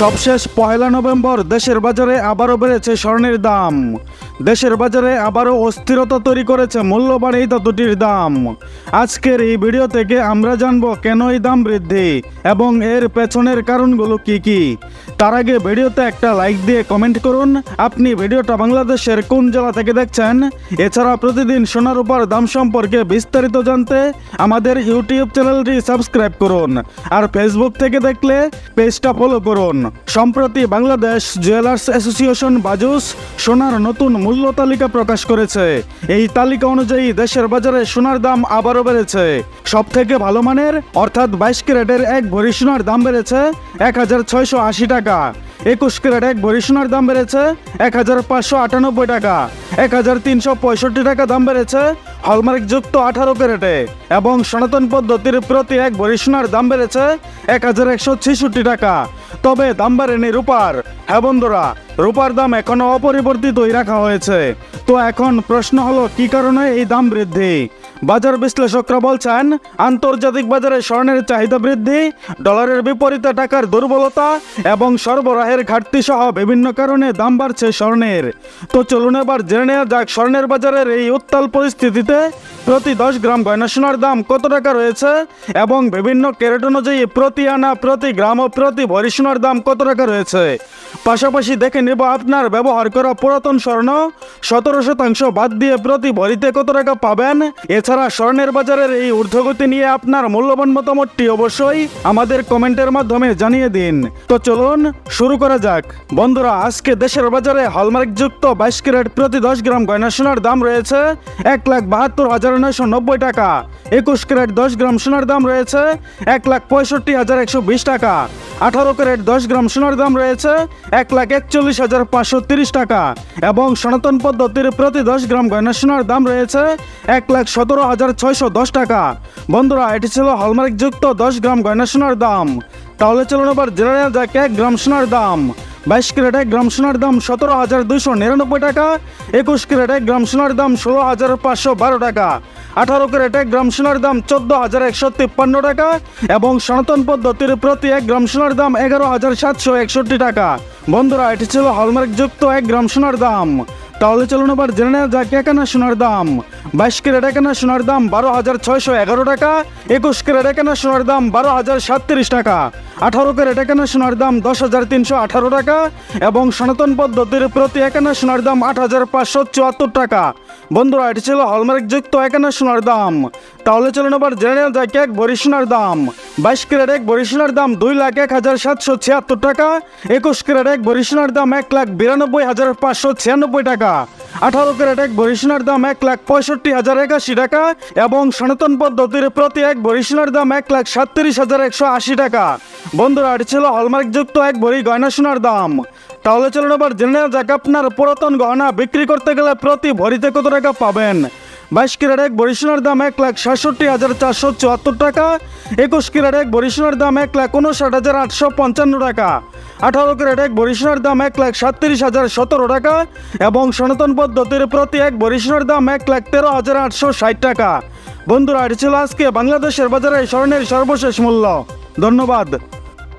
সবশেষ পয়লা নভেম্বর দেশের বাজারে আবারও বেড়েছে স্বর্ণের দাম। দেশের বাজারে আবারও অস্থিরতা তৈরি করেছে মূল্যবান এই ধাতুটির দাম। আজকের এই ভিডিও থেকে আমরা জানব কেন এই দাম বৃদ্ধি এবং এর পেছনের কারণগুলো কি কি। তার আগে ভিডিওতে একটা লাইক দিয়ে কমেন্ট করুন। আপনি ভিডিওটা বাংলাদেশের কোন জেলা থেকে দেখছেন? এছাড়া প্রতিদিন সোনার উপর দাম সম্পর্কে বিস্তারিত জানতে আমাদের ইউটিউব চ্যানেলটি সাবস্ক্রাইব করুন। আর ফেসবুক থেকে দেখলে পেজটা ফলো করুন। সম্প্রতি বাংলাদেশ জুয়েলার্স অ্যাসোসিয়েশন বাজুস সোনার নতুন মূল্য তালিকা প্রকাশ করেছে। এই তালিকা অনুযায়ী দেশের বাজারে সোনার দাম আবারও বেড়েছে। সব থেকে ভালো মানের, অর্থাৎ বাইশ ক্যারেটের এক ভরি সোনার দাম বেড়েছে এক হাজার ছয়শো আশি টাকা। একুশ ক্যারেট এক ভরি সোনার দাম বেড়েছে এক হাজার পাঁচশো আটানব্বই টাকা। এক হাজার তিনশো পঁয়ষট্টি টাকা দাম বেড়েছে হলমার্ক যুক্ত আঠারো ক্যারেটে। এবং সনাতন পদ্ধতির প্রতি এক ভরি সোনার দাম বেড়েছে এক হাজার একশো ছেষট্টি টাকা। তবে দাম বাড়েনি রূপার। হ্যাঁ বন্ধুরা, রূপার দাম এখনও অপরিবর্তিতই রাখা হয়েছে। তো এখন প্রশ্ন হলো, কি কারণে এই দাম বৃদ্ধি? বাজার বিশ্লেষকরা বলছেন, আন্তর্জাতিক বাজারে স্বর্ণের চাহিদা বৃদ্ধি, ডলারের বিপরীতে টাকার দুর্বলতা এবং সরবরাহের ঘাটতি সহ বিভিন্ন কারণে দাম বাড়ছে স্বর্ণের। তো চলুন এবার জেনে নেওয়া যাক স্বর্ণের বাজারের এই উত্তাল পরিস্থিতিতে প্রতি দশ গ্রাম গয়না সোনার দাম কত টাকা রয়েছে এবং বিভিন্ন ক্যারেট অনুযায়ী প্রতি আনা, প্রতি গ্রাম ও প্রতি ভরি সোনার দাম কত টাকা রয়েছে? পাশাপাশি দেখে নেব আপনার ব্যবহার করা পুরাতন স্বর্ণ, সতেরো শতাংশ বাদ দিয়ে প্রতি ভরিতে কত টাকা পাবেন? এছাড়া স্বর্ণের বাজারের এই ঊর্ধ্বগতি নিয়ে আপনার মূল্যবান মতামতটি অবশ্যই আমাদের কমেন্টের মাধ্যমে জানিয়ে দিন। তো চলুন, শুরু করা যাক। বন্ধুরা, আজকে দেশের বাজারে হলমার্ক যুক্ত বাইশ ক্যারেট প্রতি দশ গ্রাম গয়না সোনার দাম রয়েছে এক লাখ বাহাত্তর হাজার নয়শো নব্বই টাকা। একুশ ক্যারেট দশ গ্রাম সোনার দাম রয়েছে এক লাখ পঁয়ষট্টি হাজার একশো বিশ টাকা। আঠারো ক্যারেট দশ গ্রাম সোনার দাম রয়েছে এক লাখ একচল্লিশ হাজার পাঁচশো তিরিশ টাকা এবং সনাতন পদ্ধতির প্রতি দশ গ্রাম গয়না সোনার দাম রয়েছে এক লাখ সতেরো হাজার ছয়শো দশ টাকা। বন্ধুরা, এটি ছিল হলমার্ক যুক্ত দশ গ্রাম গয়না সোনার দাম। তাহলে চলুন এবার জেনে নেওয়া যাক এক গ্রাম সোনার দাম। বাইশ ক্যারেট এক গ্রাম সোনার দাম সতেরো হাজার দুইশো নিরানব্বই টাকা, একুশ ক্যারেট এক গ্রাম সোনার দাম ষোলো হাজার পাঁচশো বারো টাকা। আঠারো ক্যারেট এক গ্রাম সোনার দাম চোদ্দ হাজার একশো তিপ্পান্ন টাকা এবং সনাতন পদ্ধতির প্রতি এক গ্রাম সোনার দাম এগারো হাজার সাতশো একষট্টি টাকা। বন্ধুরা, এটি ছিল হলমার্ক যুক্ত এক গ্রাম সোনার দাম। তাহলে চলুন এবার জেনে নেওয়া যাক একানা সোনার দাম। বাইশ ক্যারেট একানা সোনার দাম বারো হাজার ছয়শো এগারো টাকা, একুশ ক্যারেট একানা সোনার দাম বারো হাজার সাতত্রিশ টাকা, আঠারো ক্যারেট একানা সোনার দাম দশ হাজার তিনশো আঠারো টাকা এবং সনাতন পদ্ধতির প্রতি একানা সোনার দাম আট হাজার পাঁচশো চুয়াত্তর টাকা। বন্ধুরা, এটি ছিল হলমার্ক যুক্ত একানা সোনার দাম। তাহলে চলুন এবার জেনে নেওয়া এক ভরি সোনার দাম। বাইশ ক্যারেট এক ভরি সোনার দাম দুই লাখ এক হাজার সাতশো ছিয়াত্তর টাকা। একুশ ক্যারেট এক ভরি সোনার দাম এক লাখ বিরানব্বই হাজার পাঁচশো ছিয়ানব্বই টাকা। আঠারো ক্যারেট এক ভরি সোনার দাম এক লাখ পঁয়ষট্টি হাজার একাশি টাকা এবং সনাতন পদ্ধতির প্রতি এক ভরি সোনার দাম এক লাখ সাতত্রিশ হাজার একশো আশি টাকা। বন্ধুরা, এটি ছিল হলমার্ক যুক্ত এক ভরি গয়না সোনার দাম। তাহলে চলুন এবার জেনে নেওয়া যাক আপনার পুরাতন গহনা বিক্রি করতে গেলে প্রতি ভরিতে কত টাকা পাবেন? বাইশ ক্যারেট এক বরিশনার দাম এক লাখ সাতষট্টি হাজার চারশো চুয়াত্তর টাকা। একুশ ক্যারেট এক বরিশনার দাম এক লাখ উনষাট হাজার আটশো পঞ্চান্ন টাকা। আঠারো ক্যারেট এক বরিশনার দাম এক লাখ সাতত্রিশ হাজার সতেরো টাকা এবং সনাতন পদ্ধতির প্রতি এক বরিশনার দাম এক লাখ তেরো হাজার আটশো ষাট টাকা। বন্ধুরা, এটি ছিল আজকে বাংলাদেশের বাজারে স্বর্ণের সর্বশেষ মূল্য। ধন্যবাদ।